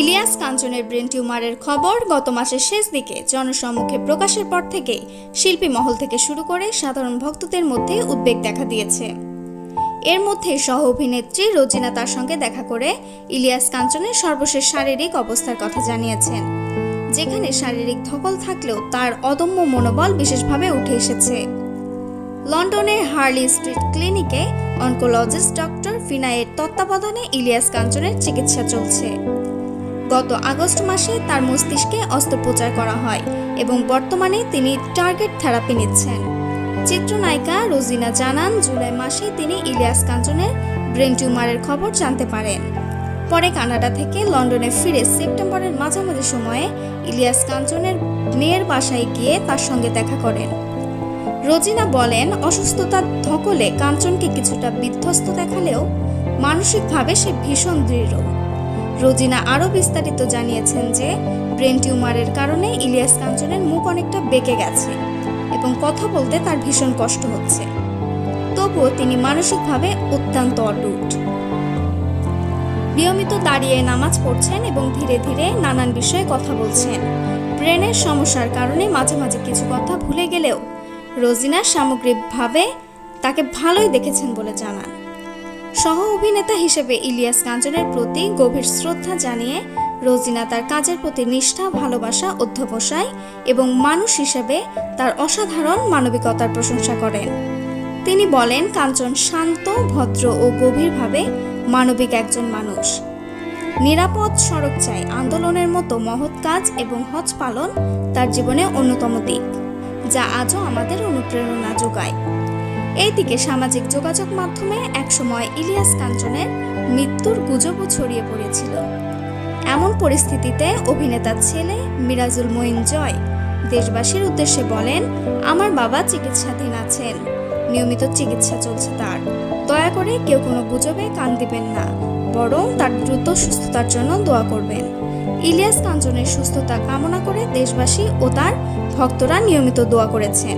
Ilias কাঞ্চনের brain টিউমারের খবর গত মাসের শেষ দিকে জনসম্মুখে প্রকাশের পর থেকেই শিল্পী মহল থেকে শুরু করে সাধারণ ভক্তদের মধ্যে উদ্বেগ দেখা দিয়েছে। এর মধ্যে সহ অভিনেত্রী রোজিনা তার সঙ্গে দেখা করে ইলিয়াস কাঞ্চনের সর্বশেষ শারীরিক অবস্থার কথা জানিয়েছেন। যেখানে শারীরিক ধকল থাকলেও তার অদম্য মনোবল বিশেষভাবে উঠে এসেছে। লন্ডনের হার্লি স্ট্রিট ক্লিনিকে অনকোলজিস্ট ডক্টর ফিনায়ের তত্ত্বাবধানে ইলিয়াস কাঞ্চনের চিকিৎসা চলছে। গত আগস্ট মাসে তার মস্তিষ্কে অস্ত্রোপচার করা হয় এবং বর্তমানে তিনি টার্গেট থেরাপি নিচ্ছেন। চিত্রনায়িকা রোজিনা জানান, জুলাই মাসে তিনি ইলিয়াস কাঞ্চনের ব্রেন টিউমারের খবর জানতে পারেন। পরে কানাডা থেকে লন্ডনে ফিরে সেপ্টেম্বরের মাঝামাঝি সময়ে ইলিয়াস কাঞ্চনের মেয়ের বাসায় গিয়ে তার সঙ্গে দেখা করেন। রোজিনা বলেন, অসুস্থতার ধকলে কাঞ্চনকে কিছুটা বিধ্বস্ত দেখালেও মানসিকভাবে সে ভীষণ দৃঢ়। রোজিনা আরও বিস্তারিত জানিয়েছেন যে, ব্রেন টিউমারের কারণে ইলিয়াস কাঞ্চনের মুখ অনেকটা বেঁকে গেছে এবং কথা বলতে তার ভীষণ কষ্ট হচ্ছে। তবুও তিনি মানসিকভাবে অত্যন্ত অটুট। নিয়মিত দাঁড়িয়ে নামাজ পড়ছেন এবং ধীরে ধীরে নানান বিষয়ে কথা বলছেন। ব্রেনের সমস্যার কারণে মাঝে মাঝে কিছু কথা ভুলে গেলেও রোজিনা সামগ্রিকভাবে তাকে ভালোই দেখেছেন বলে জানান। সহ অভিনেতা হিসেবে ইলিয়াস কাঞ্চনের প্রতি গভীর শ্রদ্ধা জানিয়ে রোজিনা তার কাজের প্রতি নিষ্ঠা, ভালোবাসা, অধ্যবসায় এবং মানুষ হিসেবে তার অসাধারণ মানবিকতার প্রশংসা করেন। তিনি বলেন, কাঞ্চন শান্ত, ভদ্র ও গভীরভাবে মানবিক একজন মানুষ। নিরাপদ সড়ক চাই, আন্দোলনের মতো মহৎ কাজ এবং হজ পালন তার জীবনে অন্যতম দিক। যা আজও আমাদের অনুপ্রেরণা যোগায়। এইদিকে সামাজিক যোগাযোগ মাধ্যমে একসময় ইলিয়াস কাঞ্চনের মৃত্যুর গুজবও ছড়িয়ে পড়েছিল। এমন পরিস্থিতিতে অভিনেতার ছেলে মিরাজুল মঈন জয় দেশবাসীর উদ্দেশ্যে বলেন, আমার বাবা চিকিৎসাধীন আছেন। নিয়মিত চিকিৎসা চলছে তার। দয়া করে কেউ কোনো গুজবে কান দিবেন না। বরং তার দ্রুত সুস্থতার জন্য দোয়া করবেন। ইলিয়াস কাঞ্চনের সুস্থতা কামনা করে দেশবাসী ও তার ভক্তরা নিয়মিত দোয়া করেছেন।